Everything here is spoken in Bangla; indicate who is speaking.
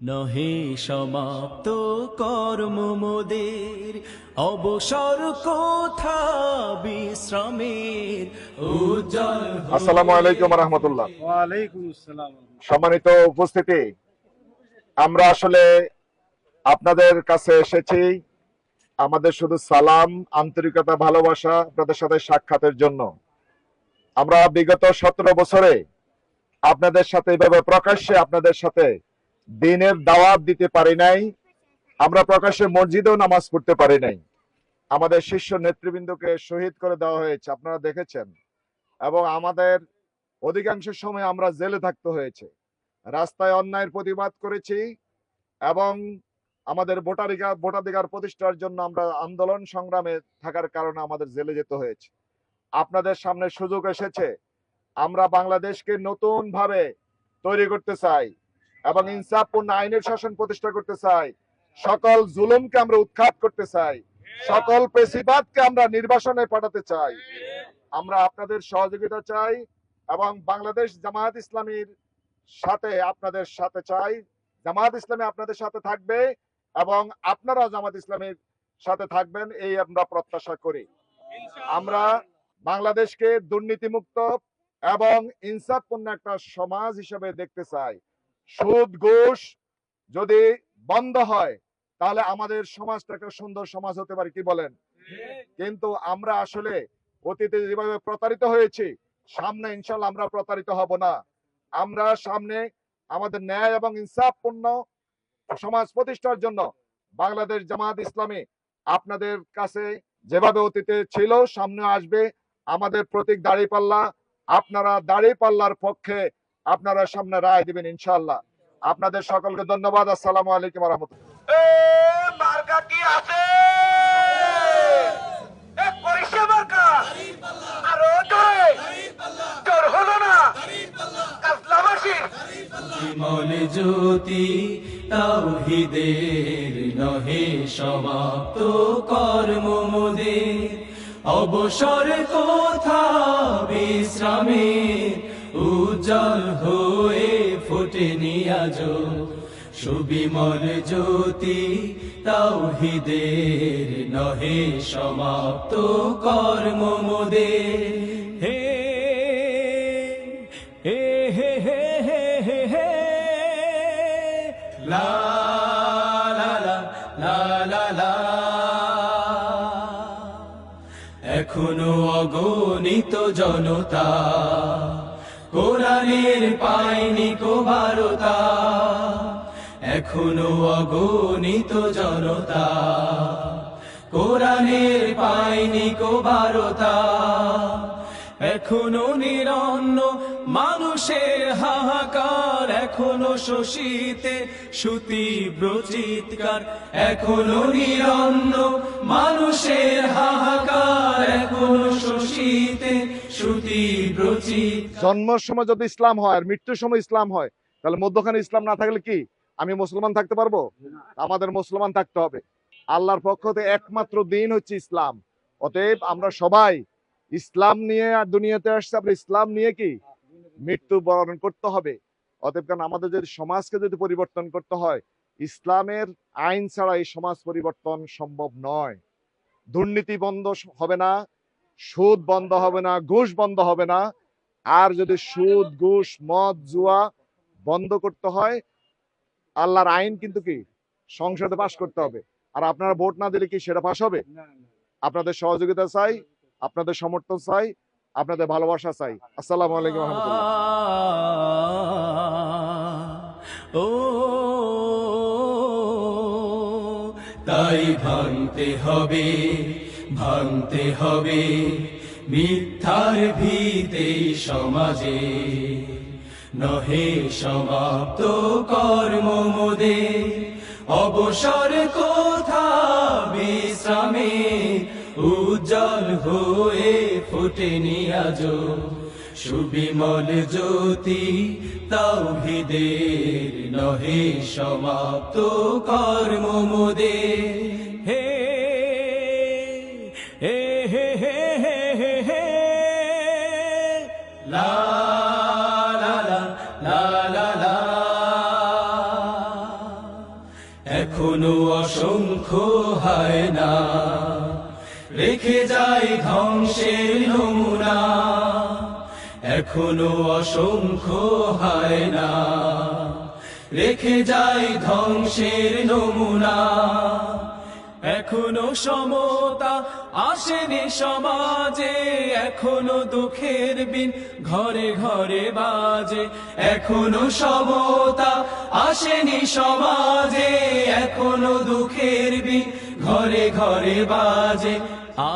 Speaker 1: নহে সমাপ্ত কর্ম মোদের। অবসর কোথা বিশ্রামের উজ্জ্বল
Speaker 2: আসসালামু আলাইকুম রহমতুল্লাহ।
Speaker 3: ওয়ালাইকুম আসসালাম।
Speaker 2: সম্মানিত উপস্থিতি আমরা আসলে আপনাদের কাছে এসেছি আমাদের শুধু সালাম আন্তরিকতা ভালোবাসা আপনাদের সাথে সাক্ষাতের জন্য। আমরা বিগত সতেরো বছরে আপনাদের সাথে এভাবে প্রকাশ্যে আপনাদের সাথে দিনের দাওয়াত দিতে পারি নাই, আমরা প্রকাশ্যে মসজিদেও নামাজ পড়তে পারি নাই। আমাদের শীর্ষ নেতৃবৃন্দকে শহীদ করে দেওয়া হয়েছে, আপনারা দেখেছেন। এবং আমাদের অধিকাংশ সময় আমরা জেলে থাকতে হয়েছে। রাস্তায় অন্যায়ের প্রতিবাদ করেছি এবং আমাদের ভোটাধিকার ভোটাধিকার প্রতিষ্ঠার জন্য আমরা আন্দোলন সংগ্রামে থাকার কারণে আমাদের জেলে যেতে হয়েছে। আপনাদের সামনে সুযোগ এসেছে। আমরা বাংলাদেশকে নতুন ভাবে তৈরি করতে চাই। এবং ইনসাফপূর্ণ আইনের শাসন প্রতিষ্ঠা করতে চাই। সকল জুলুমকে আমরা উৎখাত করতে চাই। সকল পেশিবাদকে আমরা নির্বাসনে পাঠাতে চাই। আমরা আপনাদের সহযোগিতা চাই এবং বাংলাদেশ জামায়াত ইসলামীর সাথে আপনাদের সাথে চাই। জামায়াত ইসলামী আপনাদের সাথে থাকবে এবং আপনারা জামাত ইসলামীর সাথে থাকবেন, এই আমরা প্রত্যাশা করি। আমরা বাংলাদেশকে দুর্নীতিমুক্ত এবং ইনসাফপূর্ণ একটা সমাজ হিসেবে দেখতে চাই। সুদ ঘুষ যদি বন্ধ হয়, তাহলে আমাদের সমাজটা একটা সুন্দর সমাজ হতে পারে, কি বলেন? কিন্তু আমরা আসলে অতীতে যেভাবে প্রতারিত হয়েছি, সামনে ইনশাল্লাহ আমরা প্রতারিত হব না। আমরা সামনে আমাদের ন্যায় এবং ইনসাফপূর্ণ সমাজ প্রতিষ্ঠার জন্য বাংলাদেশ জামাত ইসলামী আপনাদের কাছে যেভাবে অতীতে ছিল, সামনে আসবে। আমাদের প্রতীক দাঁড়িপাল্লা, আপনারা দাঁড়িপাল্লার পক্ষে আপনারা সামনে রায় দিবেন ইনশাল্লাহ আপনাদের সকলকে ধন্যবাদ। আসসালামু আলাইকুম রহমতুল্লাহ
Speaker 4: এ মার্কা কি আছে? এ পরিষে মার্কা? আরও জোরে জোর হলো না। কাজলামাসির
Speaker 1: বিমল জ্যোতি তাওহিদের নহে সমাপ্ত কর্ম মোদের। অবসর কোথা বিশ্রামের উজ্জ্বল হয়ে ফোটেনি আজ সুবিমল জ্যোতি তাওহিদের নহে সমাপ্ত কর্ম মোদের হে হে হে হে হে হে হে। লা লা। এখনও অগণিত জনতা। কোরআনের এখনও অগণিত জনতা। কোরআনের পায়নি এখনও নিরন্ন মানুষের হাহাকার। এখনও শোষিতে সুতীব্র চিৎকার, এখনও নিরন্ন মানুষের হাহাকার।
Speaker 2: জন্মের সময় যদি ইসলাম হয় আর মৃত্যুর সময় ইসলাম হয়, তাহলে মধ্যখানে ইসলাম না থাকলে কি? আমি মুসলমান থাকতে পারব? আমাদের মুসলমান থাকতে হবে। আল্লাহর পক্ষ থেকে একমাত্র দিন হচ্ছে ইসলাম। অতএব আমরা সবাই ইসলাম নিয়ে আর দুনিয়াতে আসছে, আমরা ইসলাম নিয়ে কি? মৃত্যু বরণ করতে হবে। অতএব কারণ আমাদের যদি সমাজকে যদি পরিবর্তন করতে হয়, ইসলামের আইন ছাড়া এই সমাজ পরিবর্তন সম্ভব নয়। দুর্নীতি বন্ধ হবে না। সুদ বন্ধ হবে না, ঘুষ বন্ধ হবে না। আর যদি সুদ, ঘুষ, মদ, জুয়া বন্ধ করতে হয়, আল্লাহর আইন কিন্তু কি? সংসদে পাশ করতে হবে। আর আপনারা ভোট না দিলে কি সেটা পাশ হবে? আপনাদের সহযোগিতা চাই, আপনাদের সমর্থন চাই, আপনাদের ভালোবাসা চাই। আসসালামু আলাইকুম রহমতুল্লাহ।
Speaker 1: ও, তাই ভাঙতে হবে। ভাঙতে হবে। মিথ্যার ভিতে সমাজে নহে সমাপ্ত কর্ম মোদে। অবসর কোথা বিশ্রামে? উজ্জ্বল হয়ে ফোটেনি আজ সুবিমল জ্যোতি তাওহিদের নহে সমাপ্ত কর্ম মোদে। অসংখ্য হয় না। রেখে যায় ধ্বংসের নমুনা। এখনও অসংখ্য হয় না। রেখে যায় ধ্বংসের নমুনা। এখনও সমতা আসেনি সমাজে। এখনও দুঃখের বিন ঘরে ঘরে বাজে। এখনও সমতা আসেনি সমাজে এখনও দুঃখের বি ঘরে ঘরে বাজে। আ